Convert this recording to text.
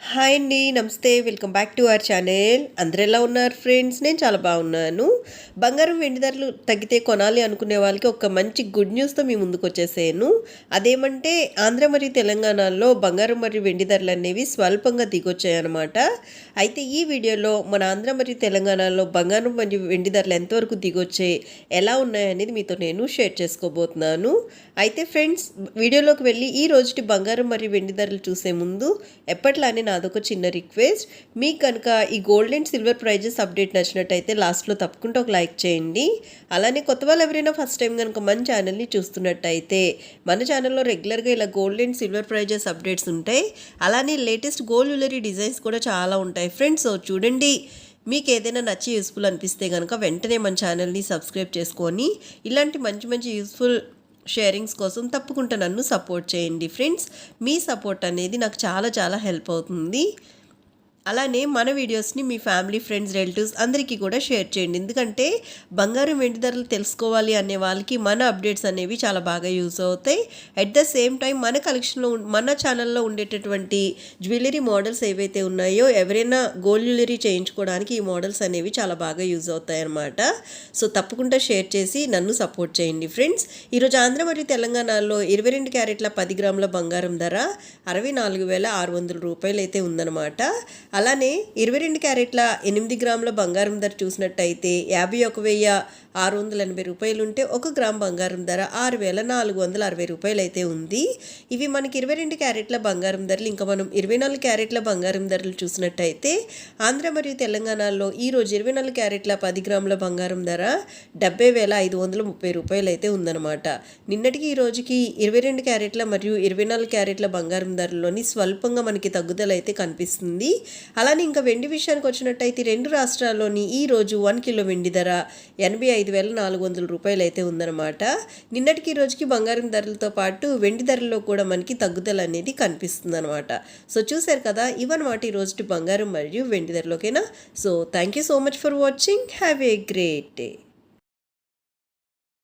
Hi అండి నమస్తే. Welcome back to our channel. అందరు ఎలా ఉన్నారు ఫ్రెండ్స్? నేను చాలా బాగున్నాను. బంగారం వెండి ధరలు తగ్గితే కొనాలి అనుకునే వాళ్ళకి ఒక మంచి గుడ్ న్యూస్తో మీ ముందుకు వచ్చేసాను. అదేమంటే ఆంధ్ర మరియు తెలంగాణలో బంగారం మరియు వెండి ధరలు అనేవి స్వల్పంగా దిగొచ్చాయన్నమాట. అయితే ఈ వీడియోలో మన ఆంధ్ర మరియు తెలంగాణలో బంగారం మరియు వెండి ధరలు ఎంతవరకు దిగొచ్చాయి ఎలా ఉన్నాయనేది మీతో నేను షేర్ చేసుకోబోతున్నాను. అయితే ఫ్రెండ్స్ వీడియోలోకి వెళ్ళి ఈ రోజుటి బంగారం మరియు వెండి ధరలు చూసే ముందు ఎప్పట్లానే నాదొక చిన్న రిక్వెస్ట్. మీకు కనుక ఈ gold and silver prices update నచ్చినట్టయితే లాస్ట్లో తప్పకుండా ఒక లైక్ చేయండి. అలానే కొత్త వాళ్ళు ఎవరైనా ఫస్ట్ టైం కనుక మన ఛానల్ని చూస్తున్నట్టయితే మన ఛానల్లో రెగ్యులర్గా ఇలా gold and silver prices updates ఉంటాయి. అలానే లేటెస్ట్ గోల్డ్ జ్యువెలరీ డిజైన్స్ కూడా చాలా ఉంటాయి ఫ్రెండ్స్. సో చూడండి మీకు ఏదైనా నచ్చి యూస్ఫుల్ అనిపిస్తే కనుక వెంటనే మన ఛానల్ని సబ్స్క్రైబ్ చేసుకొని ఇలాంటి మంచి మంచి యూస్ఫుల్ షేరింగ్స్ కోసం తప్పకుండా నన్ను సపోర్ట్ చేయండి ఫ్రెండ్స్. మీ సపోర్ట్ అనేది నాకు చాలా చాలా హెల్ప్ అవుతుంది. అలానే మన వీడియోస్ని మీ ఫ్యామిలీ ఫ్రెండ్స్ రిలేటివ్స్ అందరికీ కూడా షేర్ చేయండి. ఎందుకంటే బంగారం వెండి ధరలు తెలుసుకోవాలి అనే వాళ్ళకి మన అప్డేట్స్ అనేవి చాలా బాగా యూజ్ అవుతాయి. అట్ ద సేమ్ టైం మన కలెక్షన్లో మన ఛానల్లో ఉండేటటువంటి జ్యువెలరీ మోడల్స్ ఏవైతే ఉన్నాయో ఎవరైనా గోల్డ్ జ్యువెలరీ చేయించుకోవడానికి ఈ మోడల్స్ అనేవి చాలా బాగా యూజ్ అవుతాయి అన్నమాట. సో తప్పకుండా షేర్ చేసి నన్ను సపోర్ట్ చేయండి ఫ్రెండ్స్. ఈరోజు ఆంధ్ర మరియు తెలంగాణలో ఇరవై రెండు క్యారెట్ల పది గ్రాముల బంగారం ధర అరవై నాలుగు వేల ఆరు వందల రూపాయలు అయితే ఉందన్నమాట. అలానే ఇరవై రెండు క్యారెట్ల ఎనిమిది గ్రాముల బంగారం ధర చూసినట్టయితే యాభై ఒక వెయ్యి ఆరు వందల ఎనభై రూపాయలు ఉంటే ఒక గ్రామ్ బంగారం ధర ఆరు వేల నాలుగు వందల అరవై రూపాయలు అయితే ఉంది. ఇవి మనకి ఇరవై రెండు క్యారెట్ల బంగారం ధరలు ఇంకా మనం ఇరవై నాలుగు క్యారెట్ల బంగారం ధరలు చూసినట్టయితే ఆంధ్ర మరియు తెలంగాణలో ఈరోజు ఇరవై నాలుగు క్యారెట్ల పది గ్రాముల బంగారం ధర డెబ్బై వేల ఐదు వందల ముప్పై రూపాయలు అయితే ఉందన్నమాట. నిన్నటికి ఈ రోజుకి ఇరవై రెండు క్యారెట్ల మరియు ఇరవై నాలుగు క్యారెట్ల బంగారం ధరలోని స్వల్పంగా మనకి తగ్గుదల అయితే కనిపిస్తుంది. అలానే ఇంకా వెండి విషయానికి వచ్చినట్టయితే రెండు రాష్ట్రాల్లోని ఈ రోజు వన్ కిలో వెండి ధర ఎనభై ఐదు వేల నాలుగు వందల రూపాయలు అయితే ఉందన్నమాట. నిన్నటికి ఈ రోజుకి బంగారం ధరలతో పాటు వెండి ధరల్లో కూడా మనకి తగ్గుదల అనేది కనిపిస్తుంది అనమాట సో చూశారు కదా ఇవన్నమాట ఈ రోజుటి బంగారం మరియు వెండి ధరలోకేనా? So thank you so much for watching have a great day